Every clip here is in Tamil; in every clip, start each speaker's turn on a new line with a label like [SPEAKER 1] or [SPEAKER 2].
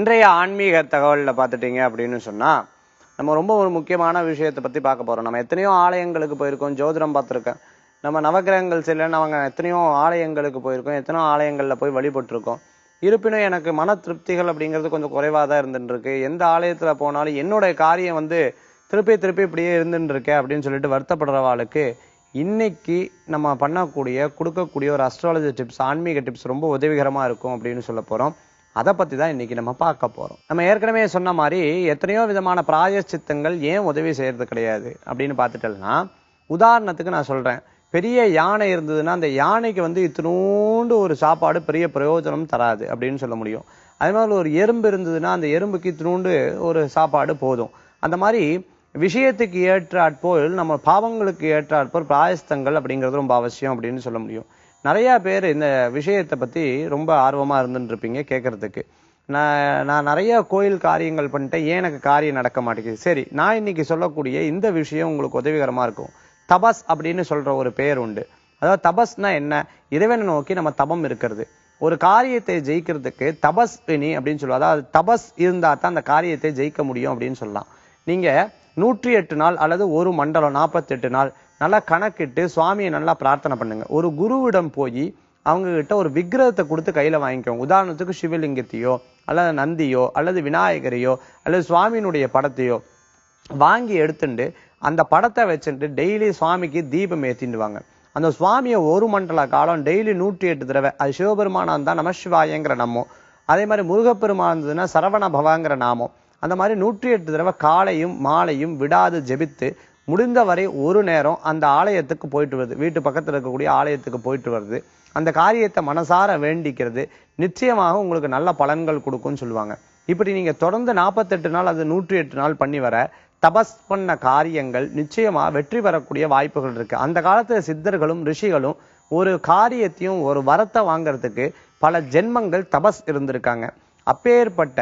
[SPEAKER 1] இன்றைய ஆன்மீக தகவலில் பார்த்துட்டீங்க அப்படின்னு சொன்னால் நம்ம ரொம்ப ஒரு முக்கியமான விஷயத்தை பற்றி பார்க்க போகிறோம் நம்ம எத்தனையோ ஆலயங்களுக்கு போயிருக்கோம் ஜோதிடம் பார்த்துருக்கேன். நம்ம நவகிரகங்கள் சில அவங்க எத்தனையோ ஆலயங்களுக்கு போயிருக்கோம் எத்தனையோ ஆலயங்களில் போய் வழிபட்டிருக்கோம். இருப்பினும் எனக்கு மன திருப்திகள் அப்படிங்கிறது கொஞ்சம் குறைவாக தான் இருந்துட்டுருக்கு. எந்த ஆலயத்தில் போனாலும் என்னுடைய காரியம் வந்து திருப்பி திருப்பி இப்படியே இருந்துட்டுருக்கேன் அப்படின்னு சொல்லிட்டு வருத்தப்படுறவாளுக்கு இன்னைக்கு நம்ம பண்ணக்கூடிய கொடுக்கக்கூடிய ஒரு அஸ்ட்ராலஜி டிப்ஸ் ஆன்மீக டிப்ஸ் ரொம்ப உதவிகரமாக இருக்கும் அப்படின்னு சொல்ல போகிறோம் அதை பற்றி தான் இன்றைக்கி நம்ம பார்க்க போகிறோம் நம்ம ஏற்கனவே சொன்ன மாதிரி எத்தனையோ விதமான பிராயச்சித்தங்கள் ஏன் உதவி செய்கிறது கிடையாது அப்படின்னு பார்த்துட்டோம்னா உதாரணத்துக்கு நான் சொல்கிறேன் பெரிய யானை இருந்ததுன்னா அந்த யானைக்கு வந்து இத்தினோண்டு ஒரு சாப்பாடு பெரிய பிரயோஜனம் தராது அப்படின்னு சொல்ல முடியும். அதே மாதிரி ஒரு எறும்பு இருந்ததுன்னா அந்த எறும்புக்கு இத்தினோண்டு ஒரு சாப்பாடு போதும். அந்த மாதிரி விஷயத்துக்கு ஏற்றாற்போல் நம்ம பாவங்களுக்கு ஏற்றாற்போல் பிராயஸ்தங்கள் அப்படிங்கிறது ரொம்ப அவசியம் அப்படின்னு சொல்ல முடியும். நிறைய பேர் இந்த விஷயத்தை பத்தி ரொம்ப ஆர்வமா இருந்துட்டு இருப்பீங்க கேட்கறதுக்கு நான் நான் நிறைய கோயில் காரியங்கள் பண்ணிட்டேன். ஏன் எனக்கு காரியம் நடக்க மாட்டேங்குது? சரி நான் இன்னைக்கு சொல்லக்கூடிய இந்த விஷயம் உங்களுக்கு உதவிகரமா இருக்கும். தபஸ் அப்படின்னு சொல்ற ஒரு பெயர் உண்டு. அதாவது தபஸ்னா என்ன? இறைவனை நோக்கி நம்ம தபம் இருக்கிறது. ஒரு காரியத்தை ஜெயிக்கிறதுக்கு தபஸ் இனி அப்படின்னு சொல்லுவோம் அதாவது தபஸ் இருந்தா தான் அந்த காரியத்தை ஜெயிக்க முடியும் அப்படின்னு சொல்லலாம். நீங்க நூற்றி எட்டு நாள் அல்லது ஒரு மண்டலம் நாற்பத்தெட்டு நாள் நல்லா கணக்கிட்டு சுவாமியை நல்லா பிரார்த்தனை பண்ணுங்க. ஒரு குருவிடம் போய் அவங்க கிட்ட ஒரு விக்கிரகத்தை கொடுத்து கையில வாங்கிக்கோங்க. உதாரணத்துக்கு சிவலிங்கத்தையோ அல்லது நந்தியோ அல்லது விநாயகரையோ அல்லது சுவாமியினுடைய படத்தையோ வாங்கி எடுத்துட்டு அந்த படத்தை வச்சுட்டு டெய்லி சுவாமிக்கு தீபம் ஏற்றிடுவாங்க அந்த சுவாமியை ஒரு மண்டல காலம் டெய்லி நூற்றி எட்டு தடவை அது சிவபெருமானா தான் நமசிவாயங்கிற நாமம். அதே மாதிரி முருகப்பெருமான் இருந்ததுன்னா சரவண பவாங்கிற நாமம். அந்த மாதிரி நூற்றி எட்டு தடவை காலையும் மாலையும் விடாது ஜெபித்து முடிந்தவரை ஒரு நேரம் அந்த ஆலயத்துக்கு போயிட்டு வருது. வீட்டு பக்கத்தில் இருக்கக்கூடிய ஆலயத்துக்கு போயிட்டு வருது. அந்த காரியத்தை மனசார வேண்டிக்கிறது நிச்சயமாக உங்களுக்கு நல்ல பலன்கள் கொடுக்கும்னு சொல்லுவாங்க. இப்படி நீங்கள் தொடர்ந்து நாற்பத்தெட்டு நாள் அது நூற்றி எட்டு நாள் பண்ணி வர தபஸ் பண்ண காரியங்கள் நிச்சயமாக வெற்றி பெறக்கூடிய வாய்ப்புகள் இருக்குது அந்த காலத்தில் சித்தர்களும் ரிஷிகளும் ஒரு காரியத்தையும் ஒரு வரத்தை வாங்குறதுக்கு பல ஜென்மங்கள் தபஸ் இருந்திருக்காங்க. அப்பேற்பட்ட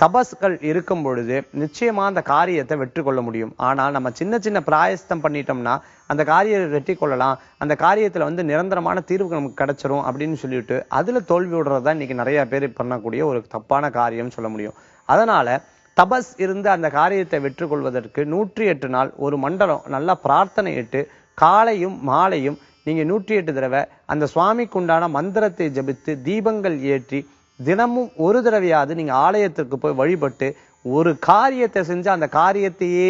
[SPEAKER 1] தபஸ்கள் இருக்கும் பொழுது நிச்சயமா அந்த காரியத்தை வெற்றி கொள்ள முடியும். ஆனால் நம்ம சின்ன சின்ன பிராயஸ்தம் பண்ணிட்டோம்னா அந்த காரியத்தை வெற்றி கொள்ளலாம் அந்த காரியத்தில் வந்து நிரந்தரமான தீர்வு நமக்கு கிடைச்சிரும் அப்படின்னு சொல்லிட்டு அதில் தோல்வி விடுறதா இன்னைக்கு நிறைய பேர் பண்ணக்கூடிய ஒரு தப்பான காரியம்னு சொல்ல முடியும். அதனால தபஸ் இருந்து அந்த காரியத்தை வெற்றி கொள்வதற்கு நூற்றி எட்டு நாள் ஒரு மண்டலம் நல்லா பிரார்த்தனை இட்டு காலையும் மாலையும் நீங்கள் நூற்றி எட்டு தடவை அந்த சுவாமிக்கு உண்டான மந்திரத்தை ஜபித்து தீபங்கள் ஏற்றி தினமும் ஒரு தடவையாவது நீங்க ஆலயத்திற்கு போய் வழிபட்டு ஒரு காரியத்தை செஞ்சு அந்த காரியத்தையே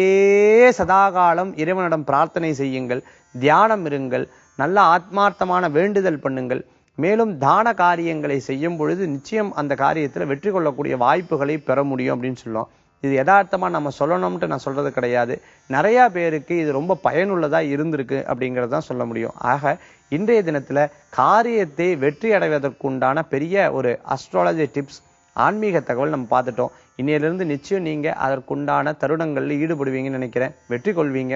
[SPEAKER 1] சதாகாலம் இறைவனிடம் பிரார்த்தனை செய்யுங்கள் தியானம் இருங்கள் நல்ல ஆத்மார்த்தமான வேண்டுதல் பண்ணுங்கள். மேலும் தான காரியங்களை செய்யும் பொழுது நிச்சயம் அந்த காரியத்தில் வெற்றி கொள்ளக்கூடிய வாய்ப்புகளை பெற முடியும் அப்படின்னு சொல்லுவோம். இது யதார்த்தமாக நம்ம சொல்லணும்ட்டு நான் சொல்கிறது கிடையாது. நிறையா பேருக்கு இது ரொம்ப பயனுள்ளதாக இருந்திருக்கு அப்படிங்கிறது தான் சொல்ல முடியும். ஆக இன்றைய தினத்தில் காரியத்தை வெற்றி அடைவதற்குண்டான பெரிய ஒரு அஸ்ட்ராலஜி டிப்ஸ் ஆன்மீக தகவல் நம்ம பார்த்துட்டோம். இன்னையிலிருந்து நிச்சயம் நீங்கள் அதற்குண்டான தருணங்களில் ஈடுபடுவீங்கன்னு நினைக்கிறேன். வெற்றி கொள்வீங்க.